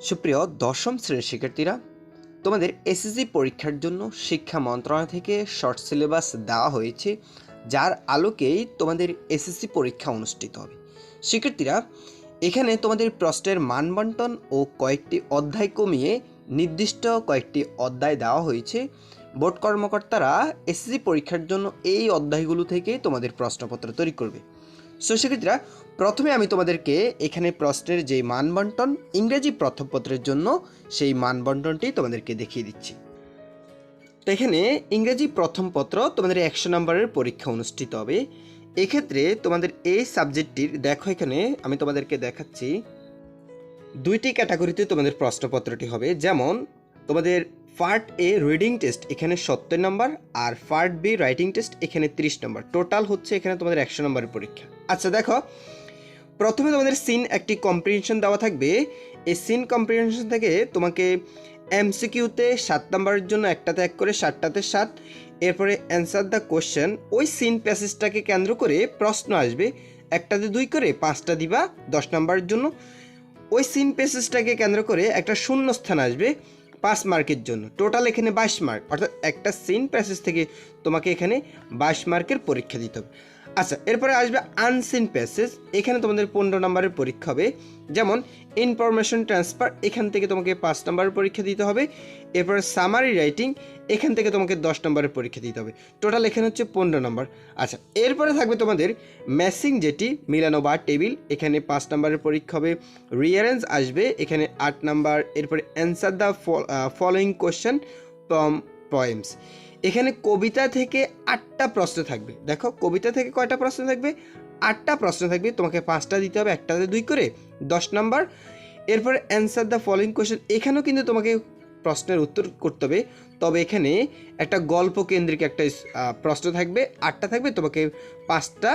সুপ্রিয় দশম শ্রেণির শিক্ষার্থীরা, তোমাদের এসএসসি পরীক্ষার জন্য শিক্ষা মন্ত্রণালয় থেকে শর্ট সিলেবাস দেওয়া হয়েছে, যার আলোকেই তোমাদের এসএসসি পরীক্ষা অনুষ্ঠিত হবে। শিক্ষার্থীরা, এখানে তোমাদের প্রশ্নের মানবন্টন ও কয়েকটি অধ্যায় কমিয়ে নির্দিষ্ট কয়েকটি অধ্যায় দেওয়া হয়েছে। বোর্ড কর্মকর্তারা এসএসসি পরীক্ষার জন্য এই অধ্যায়গুলো থেকে তোমাদের প্রশ্নপত্র তৈরি করবে। সো সেক্ষেত্রে প্রথমে আমি তোমাদেরকে এখানে প্রশ্নের যে মানবন্টন, ইংরেজি প্রথমপত্রের জন্য সেই মানবন্টনটি তোমাদেরকে দেখিয়ে দিচ্ছি। তো এখানে ইংরেজি প্রথম পত্র তোমাদের একশো নম্বরের পরীক্ষা অনুষ্ঠিত হবে। এক্ষেত্রে তোমাদের এই সাবজেক্টটির, দেখো এখানে আমি তোমাদেরকে দেখাচ্ছি, দুইটি ক্যাটাগরিতে তোমাদের প্রশ্নপত্রটি হবে। যেমন তোমাদের পার্ট এ রিডিং টেস্ট এখানে সত্তর নম্বর আর পার্ট বি রাইটিং টেস্ট এখানে তিরিশ নম্বর। টোটাল হচ্ছে এখানে তোমাদের একশো নম্বরের পরীক্ষা। আচ্ছা দেখো, প্রথমে তোমাদের সিন একটি কম্প্রিহেনশন দেওয়া থাকবে। এই সিন কম্প্রিহেনশন থেকে তোমাকে এমসিকিউতে সাত নম্বরের জন্য একটাতে এক করে, সাতটাতে সাত। এরপরে অ্যান্সার দ্য কোশ্চেন ওই সিন প্যাসেজটাকে কেন্দ্র করে প্রশ্ন আসবে। একটাতে দুই করে, পাঁচটা দিবা দশ নম্বরের জন্য। ওই সিন প্যাসেজটাকে কেন্দ্র করে একটা শূন্য স্থান আসবে। পাঁচ মার্কের জন্য। টোটাল এখানে বাইশ মার্ক। অর্থাৎ একটা সিন প্যাসেজ থেকে তোমাকে এখানে বাইশ মার্কের পরীক্ষা দিতে হবে। আচ্ছা এরপরে আসবে আনসিন প্যাসেজ এখানে তোমাদের পনেরো নম্বরের পরীক্ষা হবে। যেমন ইনফরমেশন ট্রান্সফার এখান থেকে তোমাকে পাঁচ নম্বরের পরীক্ষা দিতে হবে। এরপরে সামারি রাইটিং এখান থেকে তোমাকে দশ নম্বরের পরীক্ষা দিতে হবে। টোটাল এখানে হচ্ছে পনেরো নম্বর। আচ্ছা এরপরে থাকবে তোমাদের ম্যাসিং যেটি, মিলানো বা টেবিল, এখানে পাঁচ নম্বরের পরীক্ষা হবে। রিয়ারেন্স আসবে, এখানে আট নাম্বার। এরপরে answer the following question from poems এখানে কবিতা থেকে আটটা প্রশ্ন থাকবে। দেখো, কবিতা থেকে কয়টা প্রশ্ন থাকবে? আটটা প্রশ্ন থাকবে, তোমাকে পাঁচটা দিতে হবে একটাতে দুই করে, দশ নাম্বার। এরপরে অ্যান্সার দ্য ফলোয়িং কোশ্চেন এখানেও কিন্তু তোমাকে প্রশ্নের উত্তর করতে হবে। তবে এখানে একটা গল্প কেন্দ্রিক একটা প্রশ্ন থাকবে, আটটা থাকবে, তোমাকে পাঁচটা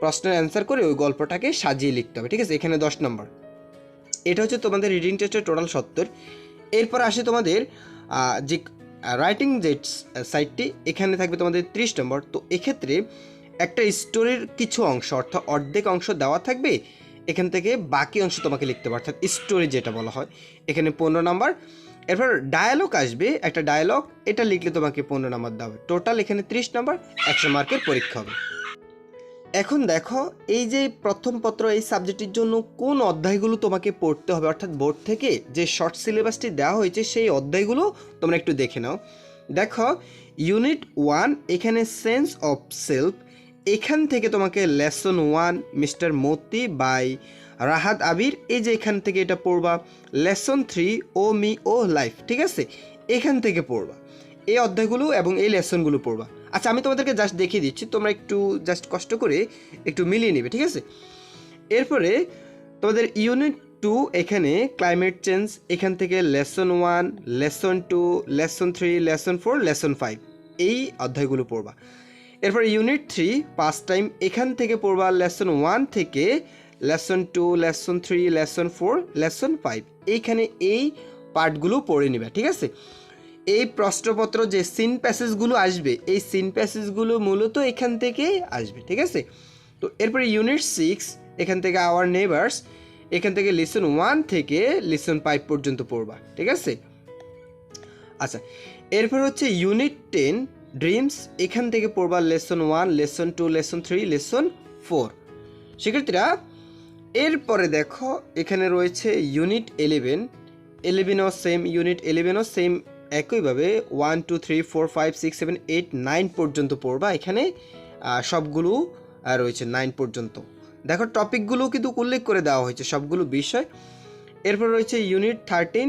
প্রশ্নের অ্যান্সার করে ওই গল্পটাকে সাজিয়ে লিখতে হবে, ঠিক আছে? এখানে দশ নম্বর। এটা হচ্ছে তোমাদের রিডিং টেস্টের টোটাল সত্তর। এরপর আসে তোমাদের যে রাইটিং যে সাইটটি এখানে থাকবে তোমাদের ত্রিশ নম্বর। তো এক্ষেত্রে একটা স্টোরির কিছু অংশ, অর্থাৎ অর্ধেক অংশ দেওয়া থাকবে, এখান থেকে বাকি অংশ তোমাকে লিখতে পারো অর্থাৎ স্টোরি যেটা বলা হয়, এখানে পনেরো নম্বর। এরপর ডায়ালগ আসবে, একটা ডায়ালগ এটা লিখলে তোমাকে পনেরো নম্বর দেওয়া হবে। টোটাল এখানে ত্রিশ নম্বর, একশো মার্কের পরীক্ষা হবে। এখন দেখো, এই যে প্রথম পত্র, এই সাবজেক্টের জন্য কোন অধ্যায়গুলো তোমাকে পড়তে হবে? অর্থাৎ বোর্ড থেকে যে শর্ট সিলেবাসটি দেওয়া হয়েছে, সেই অধ্যায়গুলো তোমরা একটু দেখে নাও। দেখো ইউনিট ওয়ান এখানে সেন্স অফ সেলফ এখান থেকে তোমাকে lesson one mister Moti by Rahat Abir এই যে এখান থেকে এটা পড়বা। Lesson three O me, O life ঠিক আছে? এখান থেকে পড়বা। এই অধ্যায়গুলো এবং এই লেসনগুলো পড়বা। আচ্ছা আমি তোমাদেরকে জাস্ট দেখিয়ে দিচ্ছি। তোমরা একটু জাস্ট কষ্ট করে একটু মিলিয়ে নেবে, ঠিক আছে? এরপরে তোমাদের ইউনিট টু এখানে ক্লাইমেট চেঞ্জ এখান থেকে lesson one lesson two lesson three lesson four lesson five এই অধ্যায়গুলো পড়বা। এরপর ইউনিট থ্রি পাঁচ টাইম এখান থেকে পড়বা লেসন ওয়ান থেকে lesson two lesson three lesson four lesson five এইখানে এই পার্টগুলো পড়ে নেবে, ঠিক আছে? এই প্রশ্নপত্র যে সিন প্যাসেজগুলো আসবে, এই সিন প্যাসেজগুলো মূলত এখান থেকে আসবে, ঠিক আছে? তো এরপরে ইউনিট সিক্স এখান থেকে আওয়ার নেবার্স এখান থেকে লিসন ওয়ান থেকে লিসন ফাইভ পর্যন্ত পড়বা, ঠিক আছে? আচ্ছা এরপর হচ্ছে ইউনিট টেন ড্রিমস এখান থেকে পড়বা lesson one lesson two lesson three lesson four শিক্ষার্থীরা, এরপরে দেখো, এখানে রয়েছে ইউনিট এলেভেন এলেভেনও সেম ইউনিট এলেভেনও সেম একইভাবে one two three four five six seven eight nine পর্যন্ত পড়বা। এখানে সবগুলো রয়েছে নাইন পর্যন্ত। দেখো, টপিকগুলো কিন্তু উল্লেখ করে দেওয়া হয়েছে সবগুলো বিষয়। এরপর রয়েছে ইউনিট থার্টিন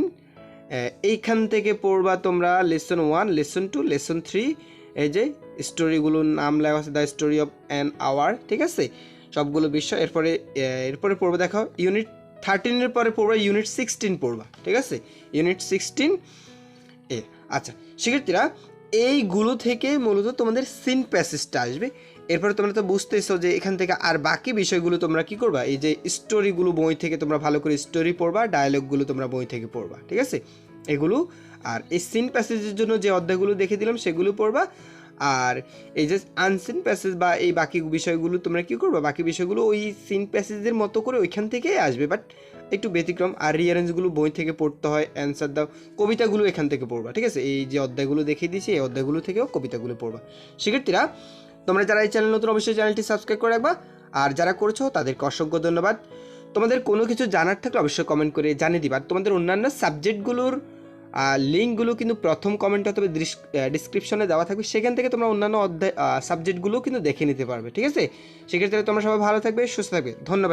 এইখান থেকে পড়বা তোমরা lesson one lesson two lesson three এই যে স্টোরিগুলোর নাম লেখা আছে the story of an hour ঠিক আছে? সবগুলো বিষয়। এরপরে এরপরে পড়বে, দেখো ইউনিট থার্টিনের পরে পড়বা ইউনিট সিক্সটিন পড়বা, ঠিক আছে? ইউনিট সিক্সটিন এ আচ্ছা শিক্ষার্থীরা, এইগুলো থেকে মূলত তোমাদের সিন প্যাসেজটা আসবে। এরপরে তোমরা তো বুঝতেছো যে এখান থেকে আর বাকি বিষয়গুলো তোমরা কি করবা? এই যে স্টোরিগুলো বই থেকে তোমরা ভালো করে স্টোরি পড়বা ডায়ালগগুলো তোমরা বই থেকে পড়বা, ঠিক আছে? এগুলো, আর এই সিন প্যাসেজের জন্য যে অধ্যায়গুলো দেখে দিলাম সেগুলো পড়বা। আর এই যে আনসিন প্যাসেজ বা এই বাকি বিষয়গুলো তোমরা কি করবা? বাকি বিষয়গুলো ওই সিন প্যাসেজের মতো করে ওইখান থেকেই আসবে। বাট একটু ব্যতিক্রম আর রিয়ারেঞ্জগুলো বই থেকে পড়তে হয় অ্যান্সার দাও, কবিতাগুলো এখান থেকে পড়বা, ঠিক আছে? এই যে অধ্যায়গুলো দেখিয়ে দিয়েছি, এই অধ্যায়গুলো থেকেও কবিতাগুলো পড়বা। শিক্ষার্থীরা, তোমরা যারা এই চ্যানেল নতুন, অবশ্যই চ্যানেলটি সাবস্ক্রাইব করে রাখবা, আর যারা করেছ, তাদেরকে অসংখ্য ধন্যবাদ। তোমাদের কোনো কিছু জানার থাকলে অবশ্যই কমেন্ট করে জানিয়ে দিবা। তোমাদের অন্যান্য সাবজেক্টগুলোর লিঙ্কগুলো কিন্তু প্রথম কমেন্ট অথবা ডিসক্রিপশনে দেওয়া থাকবে। সেখান থেকে তোমরা অন্যান্য অধ্যায় সাবজেক্টগুলো কিন্তু দেখে নিতে পারবে, ঠিক আছে? সেক্ষেত্রে তোমরা সবাই ভালো থাকবে, সুস্থ থাকবে। ধন্যবাদ